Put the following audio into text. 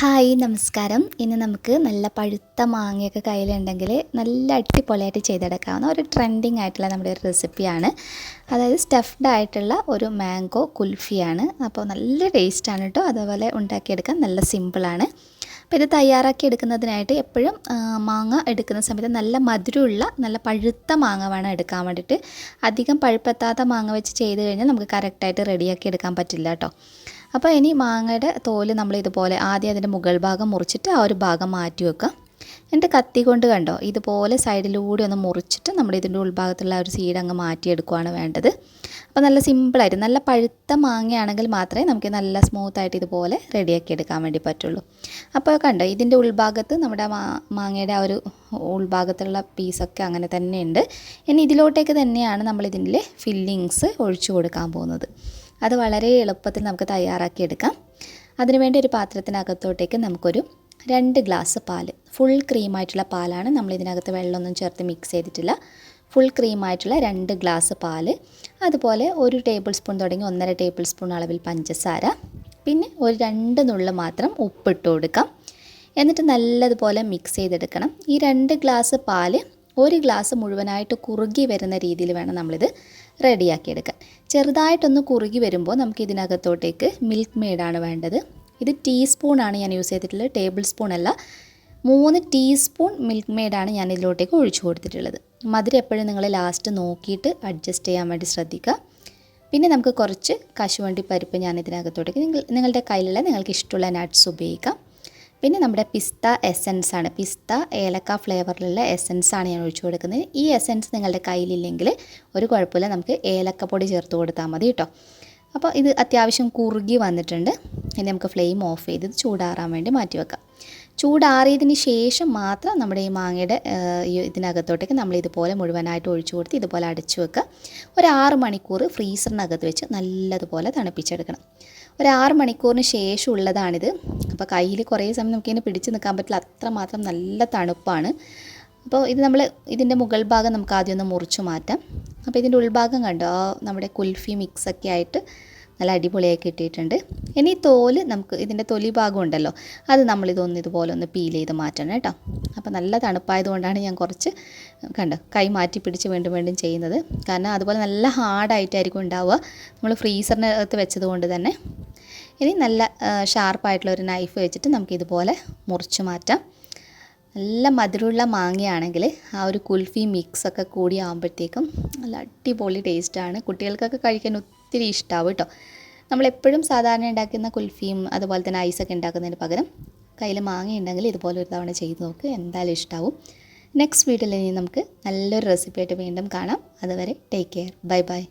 Hi നമസ്കാരം. ഇന്ന് നമുക്ക് നല്ല പഴുത്ത മാങ്ങയൊക്കെ കയ്യിലുണ്ടെങ്കിൽ നല്ല അടിപൊളിയായിട്ട് ചെയ്തെടുക്കാവുന്ന ഒരു ട്രെൻഡിങ് ആയിട്ടുള്ള നമ്മുടെ ഒരു റെസിപ്പിയാണ് അതായത് സ്റ്റഫ്ഡ് ആയിട്ടുള്ള ഒരു മാംഗോ കുൽഫിയാണ്. അപ്പോൾ നല്ല ടേസ്റ്റാണ് കേട്ടോ. അതുപോലെ ഉണ്ടാക്കിയെടുക്കാൻ നല്ല സിമ്പിളാണ് അപ്പോൾ ഇത് തയ്യാറാക്കി എടുക്കുന്നതിനായിട്ട് എപ്പോഴും മാങ്ങ എടുക്കുന്ന സമയത്ത് നല്ല മധുരമുള്ള നല്ല പഴുത്ത മാങ്ങ വേണം എടുക്കാൻ വേണ്ടിയിട്ട്. അധികം പഴുപ്പെത്താത്ത മാങ്ങ വെച്ച് ചെയ്ത് കഴിഞ്ഞാൽ നമുക്ക് കറക്റ്റായിട്ട് റെഡിയാക്കി എടുക്കാൻ പറ്റില്ല കേട്ടോ. അപ്പോൾ ഇനി മാങ്ങയുടെ തോൽ നമ്മൾ ഇതുപോലെ ആദ്യം അതിന്റെ മുകൾ ഭാഗം മുറിച്ചിട്ട് ആ ഒരു ഭാഗം മാറ്റി വെക്കാം. എന്നിട്ട് കത്തി കൊണ്ട് കണ്ടോ ഇതുപോലെ സൈഡിലൂടെ ഒന്ന് മുറിച്ചിട്ട് നമ്മൾ ഇതിന്റെ ഉൾഭാഗത്തുള്ള ഒരു സീഡ് അങ്ങ് മാറ്റിയെടുക്കുകയാണ് വേണ്ടത്. അപ്പോൾ നല്ല സിമ്പിളായിട്ട് നല്ല പഴുത്ത മാങ്ങയാണെങ്കിൽ മാത്രമേ നമുക്ക് നല്ല സ്മൂത്തായിട്ട് ഇതുപോലെ റെഡിയാക്കി എടുക്കാൻ വേണ്ടി പറ്റുള്ളൂ. അപ്പോൾ കണ്ടോ ഇതിന്റെ ഉൾഭാഗത്ത് നമ്മുടെ മാങ്ങയുടെ ആ ഒരു ഉൾഭാഗത്തുള്ള പീസൊക്കെ അങ്ങനെ തന്നെയുണ്ട്. ഇനി ഇതിലോട്ടേക്ക് തന്നെയാണ് നമ്മൾ ഇതിന്റെ ഫില്ലിങ്സ് ഒഴിച്ചു കൊടുക്കാൻ പോകുന്നത്. അത് വളരെ എളുപ്പത്തിൽ നമുക്ക് തയ്യാറാക്കിയെടുക്കാം. അതിനുവേണ്ടി ഒരു പാത്രത്തിനകത്തോട്ടേക്ക് നമുക്കൊരു രണ്ട് ഗ്ലാസ് പാൽ ഫുൾ ക്രീമായിട്ടുള്ള പാലാണ് നമ്മൾ ഇതിനകത്ത് വെള്ളമൊന്നും ചേർത്ത് മിക്സ് ചെയ്തിട്ടില്ല. ഫുൾ ക്രീമായിട്ടുള്ള രണ്ട് ഗ്ലാസ് പാൽ അതുപോലെ ഒരു ടേബിൾ സ്പൂൺ തുടങ്ങി ഒന്നര ടേബിൾ സ്പൂൺ അളവിൽ പഞ്ചസാര പിന്നെ ഒരു രണ്ട് നുള്ളു മാത്രം ഉപ്പിട്ട് കൊടുക്കാം. എന്നിട്ട് നല്ലതുപോലെ മിക്സ് ചെയ്തെടുക്കണം. ഈ രണ്ട് ഗ്ലാസ് പാൽ ഒരു ഗ്ലാസ് മുഴുവനായിട്ട് കുറുകി വരുന്ന രീതിയിൽ വേണം നമ്മളിത് റെഡിയാക്കിയെടുക്കാൻ ചെറുതായിട്ടൊന്ന് കുറുകി വരുമ്പോൾ നമുക്ക് ഇതിനകത്തോട്ടേക്ക് മിൽക്ക് മെയ്ഡാണ് വേണ്ടത്. ഇത് ടീസ്പൂണാണ് ഞാൻ യൂസ് ചെയ്തിട്ടുള്ളത്. ടേബിൾ സ്പൂൺ അല്ല. മൂന്ന് ടീസ്പൂൺ മിൽക്ക് മെയ്ഡാണ് ഞാൻ ഇതിലോട്ടേക്ക് ഒഴിച്ചു കൊടുത്തിട്ടുള്ളത്. മധുരം എപ്പോഴും നിങ്ങൾ ലാസ്റ്റ് നോക്കിയിട്ട് അഡ്ജസ്റ്റ് ചെയ്യാൻ വേണ്ടി ശ്രദ്ധിക്കുക. പിന്നെ നമുക്ക് കുറച്ച് കശുവണ്ടി പരിപ്പ് ഞാൻ ഇതിനകത്തോട്ടേക്ക് നിങ്ങൾ നിങ്ങളുടെ കയ്യിലുള്ള നിങ്ങൾക്ക് ഇഷ്ടമുള്ള നട്ട്സ് ഉപയോഗിക്കാം. പിന്നെ നമ്മുടെ പിസ്ത എസൻസ് ആണ്. പിസ്ത ഏലക്ക ഫ്ലേവറിലുള്ള എസൻസ് ആണ് ഞാൻ ഒഴിച്ചു കൊടുക്കുന്നത്. ഈ എസൻസ് നിങ്ങളുടെ കയ്യിലില്ലെങ്കിൽ ഒരു കുഴപ്പമില്ല. നമുക്ക് ഏലക്കപ്പൊടി ചേർത്ത് കൊടുത്താൽ മതി കേട്ടോ. അപ്പോൾ ഇത് അത്യാവശ്യം കുറുകി വന്നിട്ടുണ്ട്. ഇനി നമുക്ക് ഫ്ലെയിം ഓഫ് ചെയ്ത് ചൂടാറാൻ വേണ്ടി മാറ്റി വെക്കാം. ചൂടാറിയതിന് ശേഷം മാത്രം നമ്മുടെ ഈ മാങ്ങയുടെ ഇതിനകത്തോട്ടേക്ക് നമ്മൾ ഇതുപോലെ മുഴുവനായിട്ട് ഒഴിച്ചു കൊടുത്ത് ഇതുപോലെ അടച്ചു വെക്കുക. ഒരു ആറ് മണിക്കൂർ ഫ്രീസറിനകത്ത് വെച്ച് നല്ലതുപോലെ തണുപ്പിച്ചെടുക്കണം. ഒരു മണിക്കൂറിന് ശേഷം ഉള്ളതാണിത് അപ്പോൾ കയ്യിൽ കുറേ സമയം നമുക്കിങ്ങനെ പിടിച്ച് നിൽക്കാൻ പറ്റില്ല. അത്രമാത്രം നല്ല തണുപ്പാണ്. അപ്പോൾ ഇത് നമ്മൾ ഇതിന്റെ മുകൾ ഭാഗം നമുക്ക് ആദ്യം ഒന്ന് മുറിച്ച് മാറ്റാം. അപ്പോൾ ഇതിന്റെ ഉൾഭാഗം കണ്ടോ? നമ്മുടെ കുൽഫി മിക്സൊക്കെ ആയിട്ട് നല്ല അടിപൊളിയായി കിട്ടിയിട്ടുണ്ട്. ഇനി തോൽ നമുക്ക് ഇതിന്റെ തൊലി ഭാഗം ഉണ്ടല്ലോ അത് നമ്മളിതൊന്ന് ഇതുപോലെ ഒന്ന് പീൽ ചെയ്ത് മാറ്റണം കേട്ടോ. അപ്പോൾ നല്ല തണുപ്പായതുകൊണ്ടാണ് ഞാൻ കുറച്ച് കണ്ട് കൈ മാറ്റി പിടിച്ച് വീണ്ടും വീണ്ടും ചെയ്യുന്നത്. കാരണം അതുപോലെ നല്ല ഹാർഡായിട്ടായിരിക്കും ഉണ്ടാവുക. നമ്മൾ ഫ്രീസറിനകത്ത് വെച്ചത് കൊണ്ട് തന്നെ. ഇനി നല്ല ഷാർപ്പായിട്ടുള്ള ഒരു നൈഫ് വെച്ചിട്ട് നമുക്ക് ഇതുപോലെ മുറിച്ച് മാറ്റാം. നല്ല മധുരമുള്ള മാങ്ങയാണെങ്കിൽ ആ ഒരു കുൽഫി മിക്സൊക്കെ കൂടി ആകുമ്പോഴത്തേക്കും നല്ല അടിപൊളി ടേസ്റ്റാണ് കുട്ടികൾക്കൊക്കെ കഴിക്കാൻ ഒത്തിരി ഇഷ്ടമാവും കേട്ടോ നമ്മളെപ്പോഴും സാധാരണ ഉണ്ടാക്കുന്ന കുൽഫിയും അതുപോലെ തന്നെ ഐസൊക്കെ ഉണ്ടാക്കുന്നതിന് പകരം കയ്യിൽ മാങ്ങ ഉണ്ടെങ്കിൽ ഇതുപോലെ ഒരു തവണ ചെയ്ത് നോക്ക് എന്തായാലും ഇഷ്ടമാവും നെക്സ്റ്റ് വീഡിയോയിൽ ഇനി നമുക്ക് നല്ലൊരു റെസിപ്പി ആയിട്ട് വീണ്ടും കാണാം. അതുവരെ ടേക്ക് കെയർ ബൈ ബൈ